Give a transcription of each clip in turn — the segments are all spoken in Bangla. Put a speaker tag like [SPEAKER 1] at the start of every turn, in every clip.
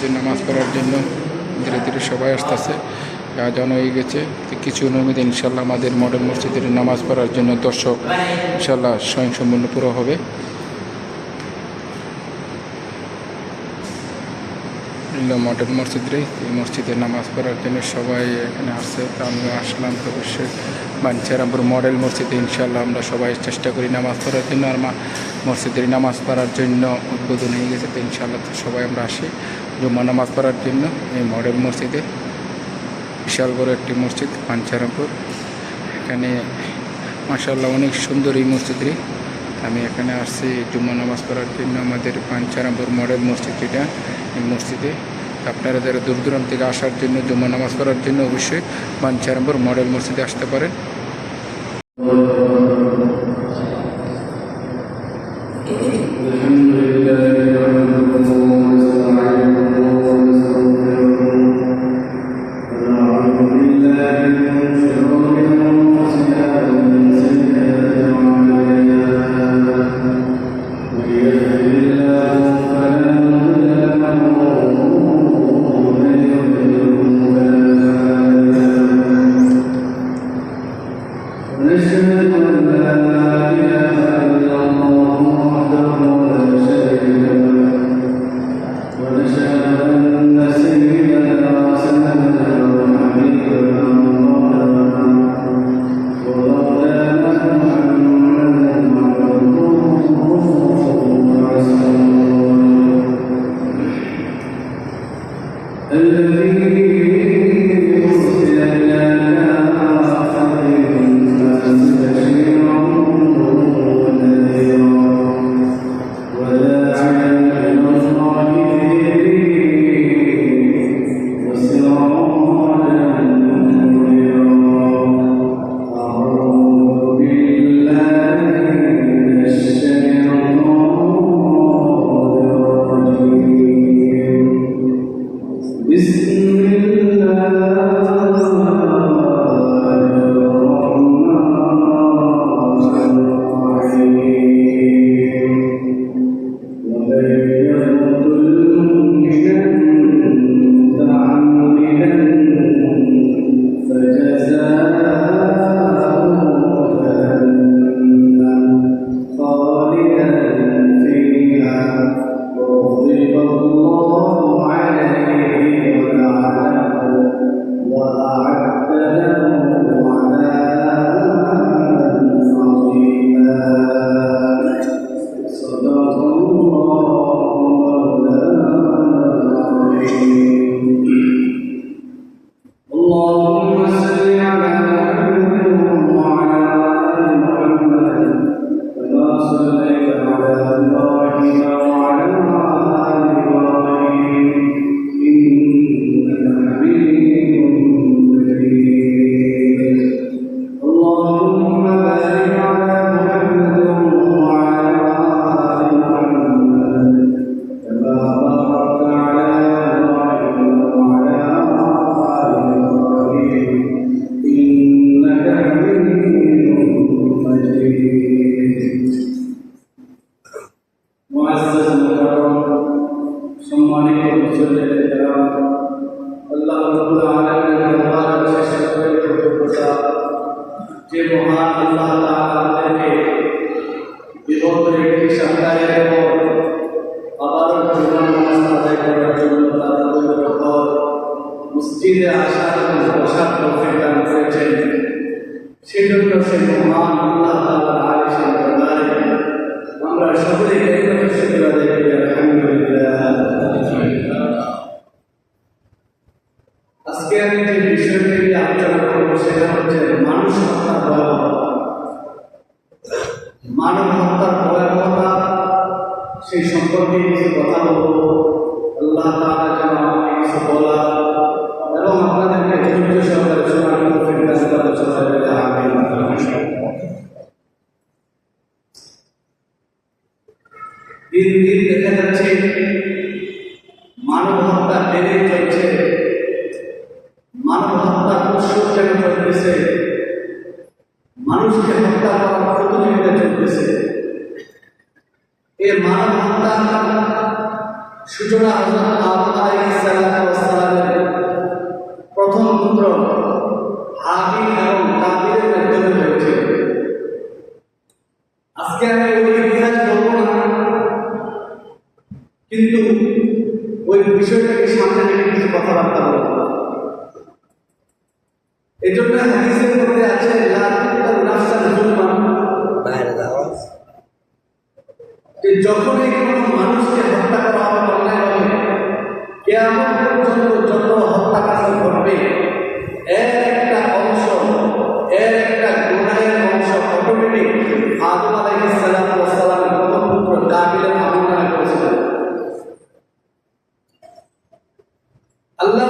[SPEAKER 1] মসজিদে নামাজ পড়ার জন্য ধীরে ধীরে সবাই আসতেছে। আজান হয়ে গেছে। কিছু অনুমতি ইনশাল্লাহ আমাদের মডেল মসজিদের নামাজ পড়ার জন্য দর্শক ইনশাল্লাহ স্বয়ং সম্পূর্ণ পুরো হবে। এগুলো মডেল মসজিদ রে এই মসজিদে নামাজ পড়ার জন্য সবাই এখানে আসছে। তো আমি আসলাম, তো অবশ্যই বাঞ্চারামপুর মডেল মসজিদে ইনশাল্লাহ আমরা সবাই চেষ্টা করি নামাজ পড়ার জন্য, আর মা মসজিদের নামাজ পড়ার জন্য উদ্বোধন হয়ে গেছে, তো ইনশাল্লাহ তো সবাই আমরা আসি জুম্মা নামাজ পড়ার জন্য এই মডেল মসজিদে। বিশাল বড় একটি মসজিদ পাঞ্চারামপুর এখানে মাসাল্লাহ অনেক সুন্দর এই মসজিদটি। আমি এখানে আসছি জুম্মা নামাজ পড়ার জন্য আমাদের পাঞ্চারামপুর মডেল মসজিদ যেটা এই মসজিদে। আপনারা যারা দূর দূরান্ত থেকে আসার জন্য জুম্মা নামাজ পড়ার জন্য অবশ্যই পাঞ্চারামপুর মডেল মসজিদে আসতে পারেন।
[SPEAKER 2] This जे महान अल्लाह ताला के विरोध रेट की क्षमता है और अबारक जीवन नमस्ता है कर जीवन ताला और मस्जिद आशा का भाषा तौफीक का नज़र से जो से महान अल्लाह ताला आशीष करता है हमरा शब्द है মানব হত্যার প্রতিযোগিতা চলতেছে। মানুষকে হত্যা করার প্রতিযোগিতা চলতেছে। এর মানব হত্যার সূচনা এবং আজকে আমি কিন্তু ওই বিষয়টাকে সামনে রেখে কিছু কথাবার্তা বলব। যে যখনই কোনো মানুষকে হত্যা করা হবে, অন্যায় হবে কে আমার পর্যন্ত যত হত্যাকাণ্ড ঘটবে, এর একটা অংশ, এর একটা গোনায়ের অংশ অটোমেটিক আদম আলাই ইসলাম সালাম প্রথম পুত্র কাবিলের আমার নামে করেছিলেন আল্লাহ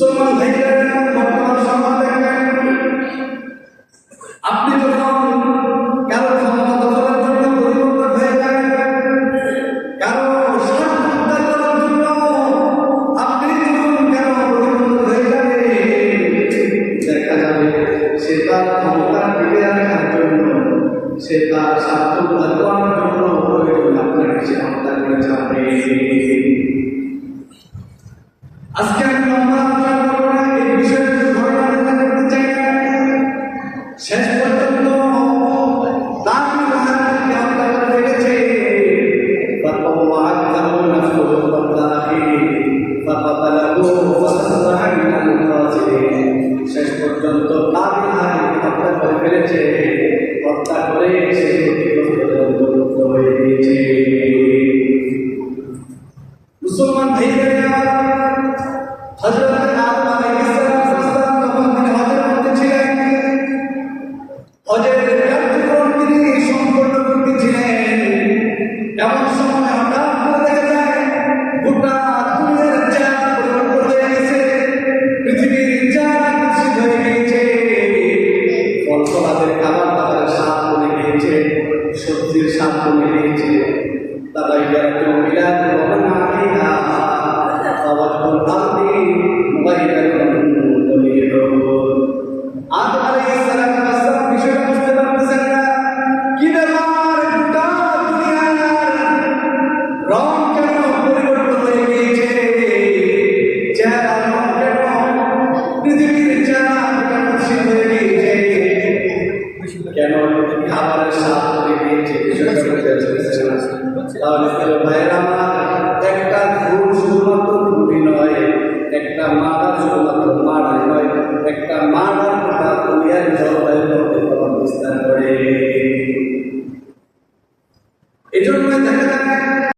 [SPEAKER 2] মুসলমান ভাইরা বর্তমান সমাজ দেখবেন আপনি যখন কারও ক্ষমতা দখলের জন্য পরিবর্তন হয়ে যায় কারও সে তার ক্ষমতা টিকে রাখার জন্য, সে তার স্বার্থ জন্য প্রয়োজন। আপনাকে সে হত্যা আজকে আমি লম্বা আলোচনা করব না, এই বিষয়ে ধরে আলোচনা করতে চাই না শেষ পর্যন্ত শেষ পর্যন্ত তার হত্যা করে ফেলেছে ক্ষতিগ্রস্ত হয়ে গিয়েছে। 하지만 ভাইয়েরা একটা ভুল শুধুমাত্র রুটি নয় একটা মারা শুধুমাত্র মারা নয় একটা মারার কথা দুনিয়ার জলবায়ু প্রতিফলন বিস্তার করে এই জন্য দেখা যায়